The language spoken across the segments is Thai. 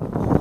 Oh.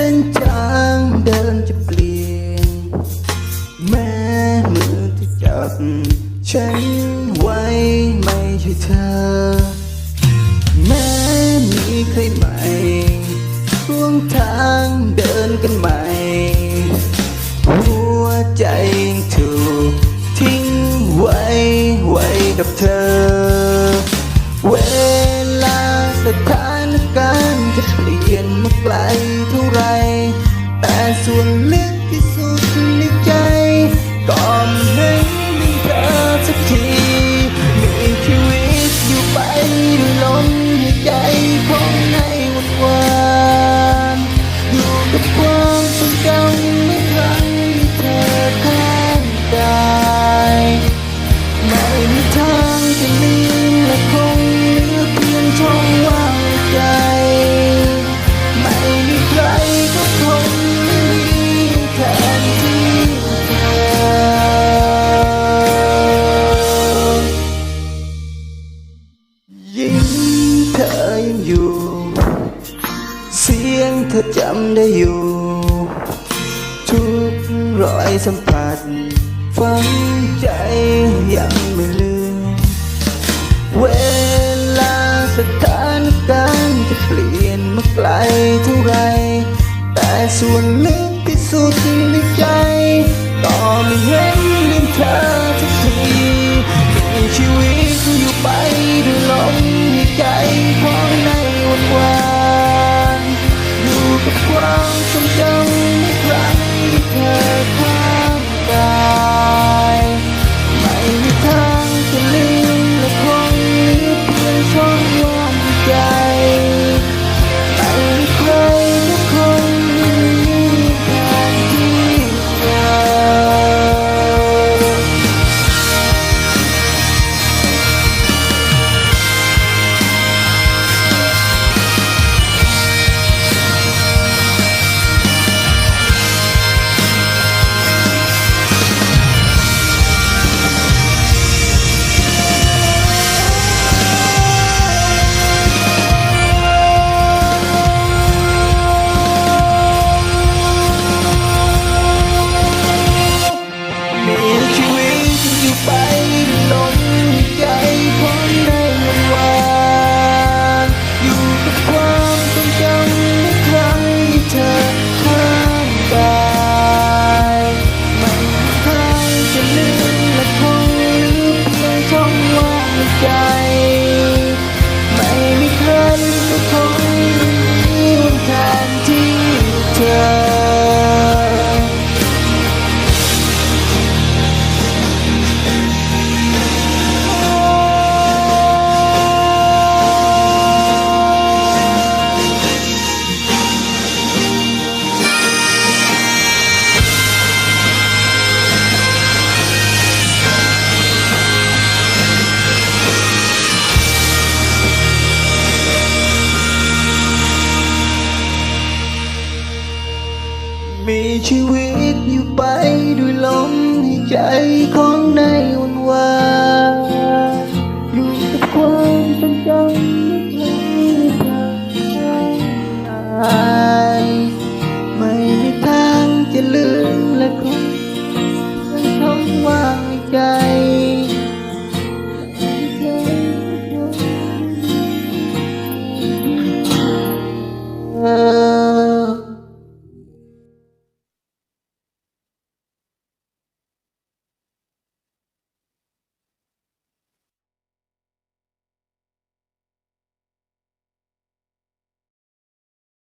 เส้นทางเดินจะเปลี่ยน แม้มือที่จับฉันไว้ไม่ใช่เธอ แม้มีใครใหม่ร่วงทางเดินกันใหม่ หัวใจถูกทิ้งไว้ไว้กับเธอ បានគិតលៀនមកផ្លៃធូរៃតែសួនលឹកទីសុខនេះចៃក៏មិន เธอจำได้อยู่ ทุกรอยสัมผัส ฝังใจยังไม่ลืม เวลาสถานการณ์จะเปลี่ยนมาไกลเท่าไร แต่ส่วนลึกที่สุดในใจ ความทรงจำ ไปด้วยลมหาใจของในอุ่นวานอยู่กับความทรงจำไม่มีทางจะลืม